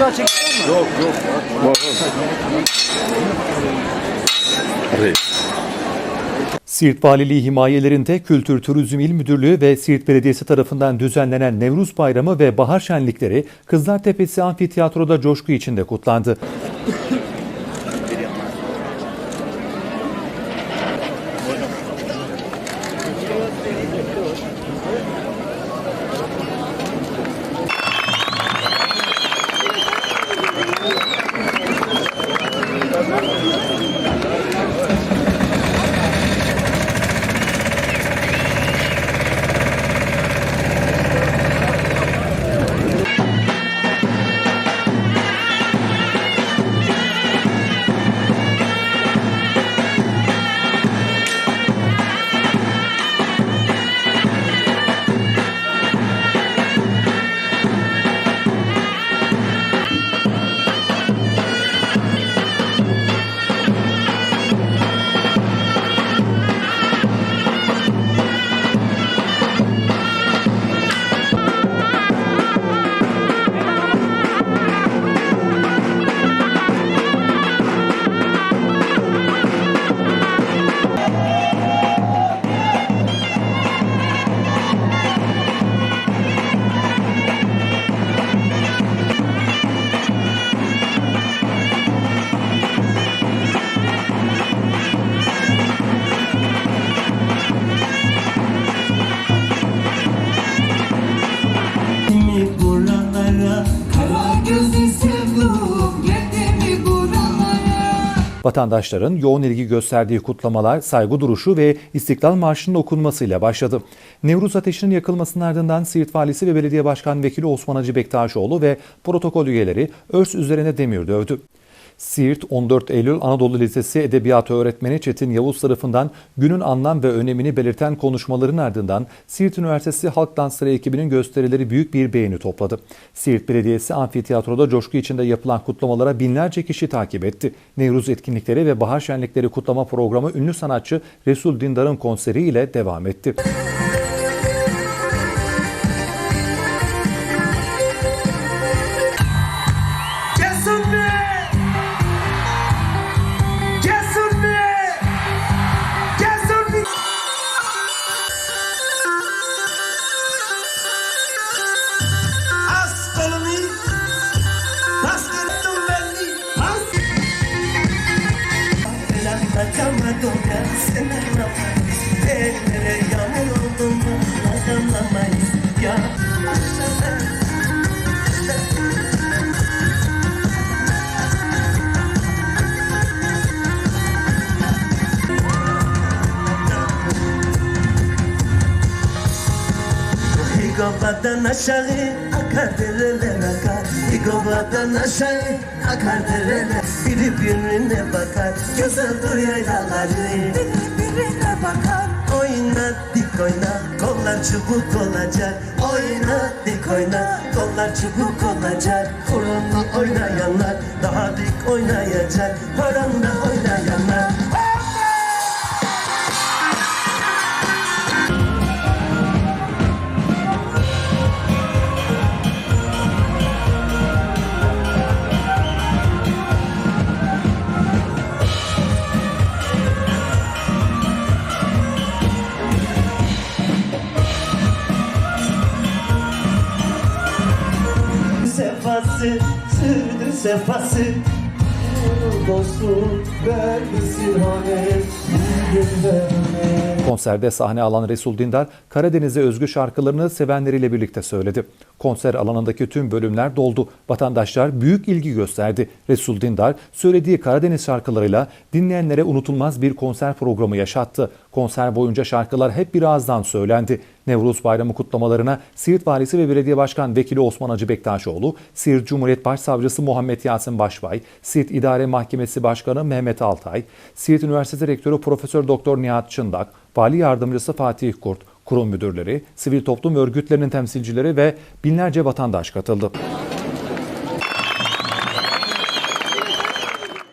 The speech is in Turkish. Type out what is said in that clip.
daha çekiyor mu? Yok yok. Siirt Valiliği himayelerinde Kültür Turizm İl Müdürlüğü ve Siirt Belediyesi tarafından düzenlenen Nevruz Bayramı ve Bahar Şenlikleri Kızlar Tepesi Amfiteyatro'da coşku içinde kutlandı. Vatandaşların yoğun ilgi gösterdiği kutlamalar saygı duruşu ve İstiklal Marşı'nın okunmasıyla başladı. Nevruz ateşinin yakılmasının ardından Siirt Valisi ve Belediye Başkan Vekili Osman Hacı Bektaşoğlu ve protokol üyeleri örs üzerine demir dövdü. Siirt 14 Eylül Anadolu Lisesi Edebiyatı öğretmeni Çetin Yavuz tarafından günün anlam ve önemini belirten konuşmaların ardından Siirt Üniversitesi Halk Dansları ekibinin gösterileri büyük bir beğeni topladı. Siirt Belediyesi amfiteyatroda coşku içinde yapılan kutlamalara binlerce kişi takip etti. Nevruz etkinlikleri ve bahar şenlikleri kutlama programı ünlü sanatçı Resul Dindar'ın konseri ile devam etti. in the middle. İgobadan aşağı akar dereler akar İgobadan aşağı akar dereler Biri birine bakar. Güzel dur yaylaları. Biri birine bakar. Oyna dik oyna kollar çubuk olacak. Oyna dik oyna kollar çubuk olacak. Horonla oynayanlar daha dik oynayacak. Horonla oynayanlar sefası sürdü sefası Konserde sahne alan Resul Dindar, Karadeniz'e özgü şarkılarını sevenleriyle birlikte söyledi. Konser alanındaki tüm bölümler doldu. Vatandaşlar büyük ilgi gösterdi. Resul Dindar, söylediği Karadeniz şarkılarıyla dinleyenlere unutulmaz bir konser programı yaşattı. Konser boyunca şarkılar hep bir ağızdan söylendi. Nevruz Bayramı kutlamalarına Siirt Valisi ve Belediye Başkan Vekili Osman Hacı Bektaşoğlu, Siirt Cumhuriyet Başsavcısı Muhammed Yasin Başbay, Siirt İdare Mahkemesi Başkanı Mehmet Altay, Siirt Üniversitesi Rektörü Profesör Doktor Nihat Çındak, Vali Yardımcısı Fatih Kurt, kurum müdürleri, sivil toplum örgütlerinin temsilcileri ve binlerce vatandaş katıldı.